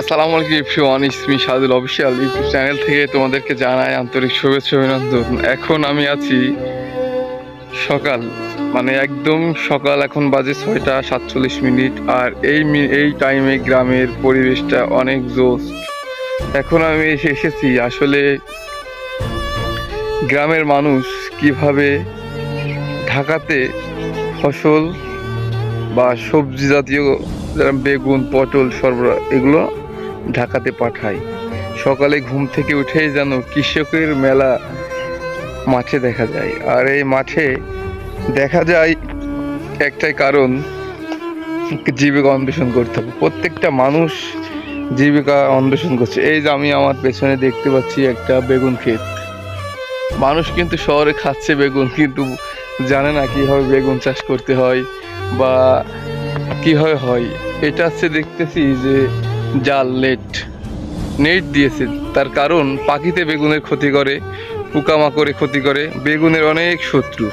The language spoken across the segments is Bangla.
আসসালামু আলাইকুম Ifran Ismi Sadul official YouTube channel থেকে তোমাদেরকে জানাই আন্তরিক শুভেচ্ছা, অভিনন্দন। এখন আমি আছি সকাল মানে একদম সকাল, এখন বাজে ছয়টা সাতচল্লিশ মিনিট, আর এই এই টাইমে গ্রামের পরিবেশটা অনেক জোস এখন আমি এসে এসেছি, আসলে গ্রামের মানুষ কীভাবে ঢাকাতে ফসল বা সবজি জাতীয় বেগুন, পটল সরবরাহ এগুলো ঢাকাতে পাঠায় সকালে ঘুম থেকে উঠেই যেন কৃষকের মেলা মাঠে দেখা যায়। আর এই মাঠে দেখা যায় একটাই কারণ, জীবিকা অন্বেষণ করতে হবে। প্রত্যেকটা মানুষ জীবিকা অন্বেষণ করছে। এই যে আমি আমার পেছনে দেখতে পাচ্ছি একটা বেগুন ক্ষেত। মানুষ কিন্তু শহরে খাচ্ছে বেগুন, কিন্তু জানে না কীভাবে বেগুন চাষ করতে হয় বা কীভাবে হয়। এটা হচ্ছে দেখতেছি যে জাল নেট নেট দিয়েছে। তার কারণ পাখিতে বেগুনের ক্ষতি করে পোকামাকড়ে ক্ষতি করে বেগুনের অনেক শত্রু।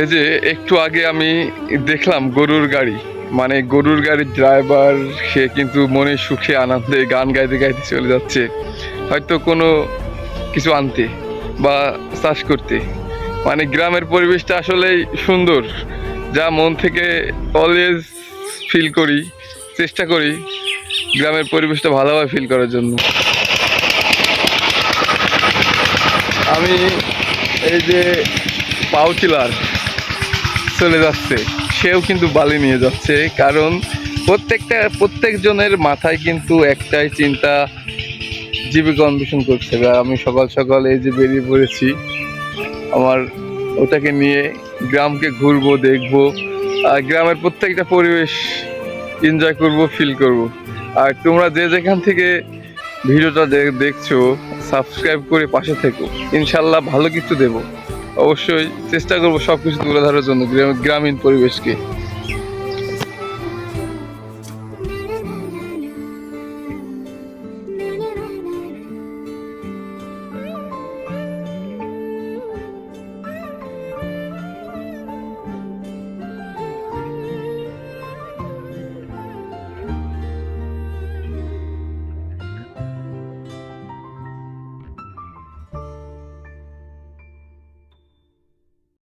এই যে একটু আগে আমি দেখলাম গরুর গাড়ি। মানে গরুর গাড়ির ড্রাইভার সে কিন্তু মনে সুখে আনন্দে গান গাইতে গাইতে চলে যাচ্ছে। হয়তো কোনো কিছু আনতে। বা চাষ করতে। মানে গ্রামের পরিবেশটা আসলেই সুন্দর। যা মন থেকে অলওয়েজ ফিল করি, চেষ্টা করি গ্রামের পরিবেশটা ভালোভাবে ফিল করার জন্য। আমি এই যে পাউটিলার চলে যাচ্ছে, সেও কিন্তু বালি নিয়ে যাচ্ছে। কারণ প্রত্যেকটা, প্রত্যেকজনের মাথায় কিন্তু একটাই চিন্তা জীবিকা অন্বেষণ করছে আমি সকাল সকাল এই যে বেরিয়ে পড়েছি, আমার ওটাকে নিয়ে গ্রামকে ঘুরবো, দেখব, আর গ্রামের প্রত্যেকটা পরিবেশ এনজয় করব ফিল করব। আর তোমরা যে যেখান থেকে ভিডিওটা দেখছ সাবস্ক্রাইব করে পাশে থেকো। ইনশাল্লাহ ভালো কিছু দেবো। অবশ্যই চেষ্টা করব সব কিছু তুলে ধরার জন্য গ্রাম- গ্রামীণ পরিবেশকে।